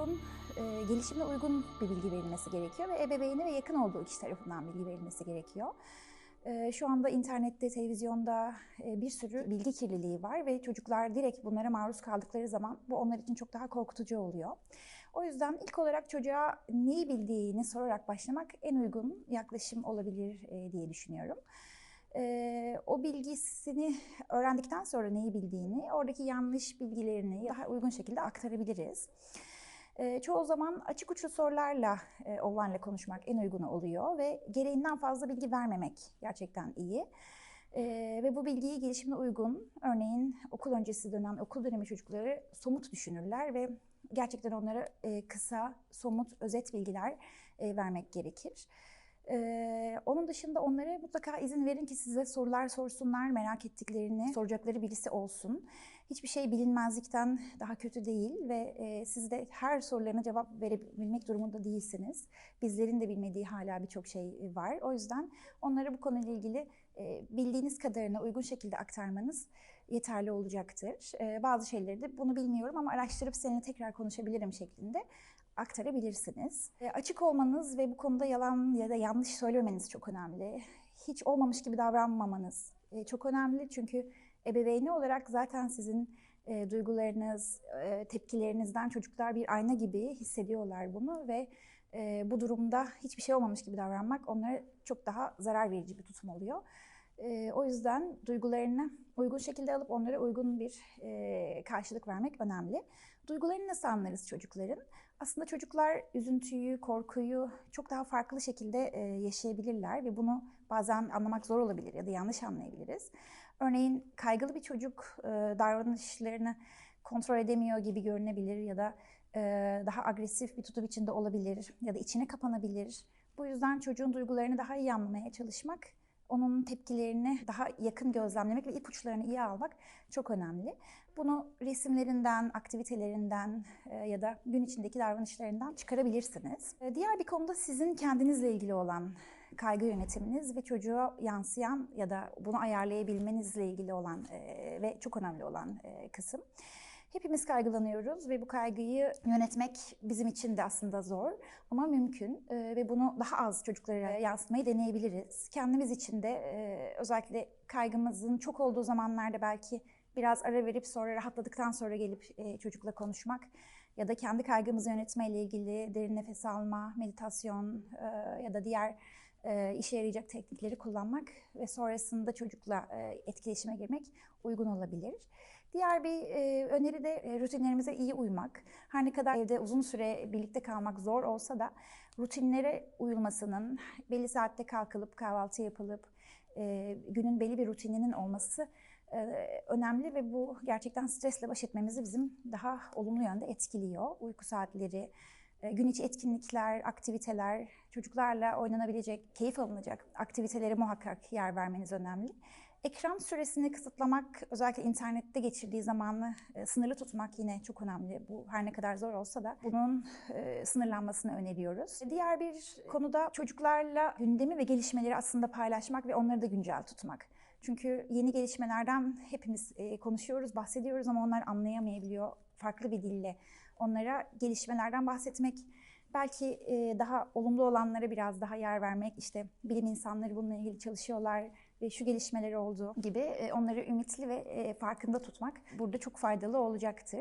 çocuğun e, gelişimine uygun bir bilgi verilmesi gerekiyor ve ebeveyni ve yakın olduğu kişi tarafından bilgi verilmesi gerekiyor. E, şu anda internette, televizyonda e, bir sürü bilgi kirliliği var ve çocuklar direkt bunlara maruz kaldıkları zaman bu onlar için çok daha korkutucu oluyor. O yüzden ilk olarak çocuğa neyi bildiğini sorarak başlamak en uygun yaklaşım olabilir e, diye düşünüyorum. O bilgisini öğrendikten sonra neyi bildiğini, oradaki yanlış bilgilerini daha uygun şekilde aktarabiliriz. Çoğu zaman açık uçlu sorularla e, oğlanla konuşmak en uygunu oluyor ve gereğinden fazla bilgi vermemek gerçekten iyi. Ee, ve bu bilgiyi gelişimine uygun, örneğin okul öncesi dönem, okul dönemi çocukları somut düşünürler ve gerçekten onlara e, kısa, somut, özet bilgiler e, vermek gerekir. Ee, onun dışında onlara mutlaka izin verin ki size sorular sorsunlar, merak ettiklerini soracakları birisi olsun. Hiçbir şey bilinmezlikten daha kötü değil ve e, siz de her sorularına cevap verebilmek durumunda değilsiniz. Bizlerin de bilmediği hala birçok şey var. O yüzden onlara bu konuyla ilgili e, bildiğiniz kadarına uygun şekilde aktarmanız yeterli olacaktır. E, bazı şeyleri de bunu bilmiyorum ama araştırıp seninle tekrar konuşabilirim şeklinde aktarabilirsiniz. E, açık olmanız ve bu konuda yalan ya da yanlış söylememeniz çok önemli. Hiç olmamış gibi davranmamanız e, çok önemli çünkü ebeveyni olarak zaten sizin e, duygularınız, tepkilerinizden çocuklar bir ayna gibi hissediyorlar bunu ve bu durumda hiçbir şey olmamış gibi davranmak onlara çok daha zarar verici bir tutum oluyor. E, o yüzden duygularını uygun şekilde alıp onlara uygun bir e, karşılık vermek önemli. Duygularını nasıl anlarız çocukların? Aslında çocuklar üzüntüyü, korkuyu çok daha farklı şekilde e, yaşayabilirler ve bunu bazen anlamak zor olabilir ya da yanlış anlayabiliriz. Örneğin kaygılı bir çocuk e, davranışlarını kontrol edemiyor gibi görünebilir ya da e, daha agresif bir tutum içinde olabilir ya da içine kapanabilir. Bu yüzden çocuğun duygularını daha iyi anlamaya çalışmak onun tepkilerini daha yakın gözlemlemek ve ipuçlarını iyi almak çok önemli. Bunu resimlerinden, aktivitelerinden e, ya da gün içindeki davranışlarından çıkarabilirsiniz. E, diğer bir konuda sizin kendinizle ilgili olan kaygı yönetiminiz ve çocuğa yansıyan ya da bunu ayarlayabilmenizle ilgili olan e, ve çok önemli olan kısım. Hepimiz kaygılanıyoruz ve bu kaygıyı yönetmek bizim için de aslında zor ama mümkün ee, ve bunu daha az çocuklara yansıtmayı deneyebiliriz. Kendimiz için de e, özellikle kaygımızın çok olduğu zamanlarda belki biraz ara verip sonra rahatladıktan sonra gelip e, çocukla konuşmak ya da kendi kaygımızı yönetmeyle ilgili derin nefes alma, meditasyon e, ya da diğer e, işe yarayacak teknikleri kullanmak ve sonrasında çocukla e, etkileşime girmek uygun olabilir. Diğer bir e, öneri de e, rutinlerimize iyi uymak. Her ne kadar evde uzun süre birlikte kalmak zor olsa da rutinlere uyulmasının, belli saatte kalkılıp kahvaltı yapılıp e, günün belli bir rutininin olması e, önemli ve bu gerçekten stresle baş etmemizi bizim daha olumlu yönde etkiliyor. Uyku saatleri, gün içi etkinlikler, aktiviteler, çocuklarla oynanabilecek, keyif alınacak aktivitelere muhakkak yer vermeniz önemli. Ekran süresini kısıtlamak, özellikle internette geçirdiği zamanı e, sınırlı tutmak yine çok önemli. Bu her ne kadar zor olsa da bunun e, sınırlanmasını öneriyoruz. Diğer bir konuda çocuklarla gündemi ve gelişmeleri aslında paylaşmak ve onları da güncel tutmak. Çünkü yeni gelişmelerden hepimiz e, konuşuyoruz, bahsediyoruz ama onlar anlayamayabiliyor farklı bir dille. Onlara gelişmelerden bahsetmek, belki e, daha olumlu olanlara biraz daha yer vermek, işte bilim insanları bununla ilgili çalışıyorlar ve şu gelişmeler oldu gibi e, onları ümitli ve e, farkında tutmak burada çok faydalı olacaktır.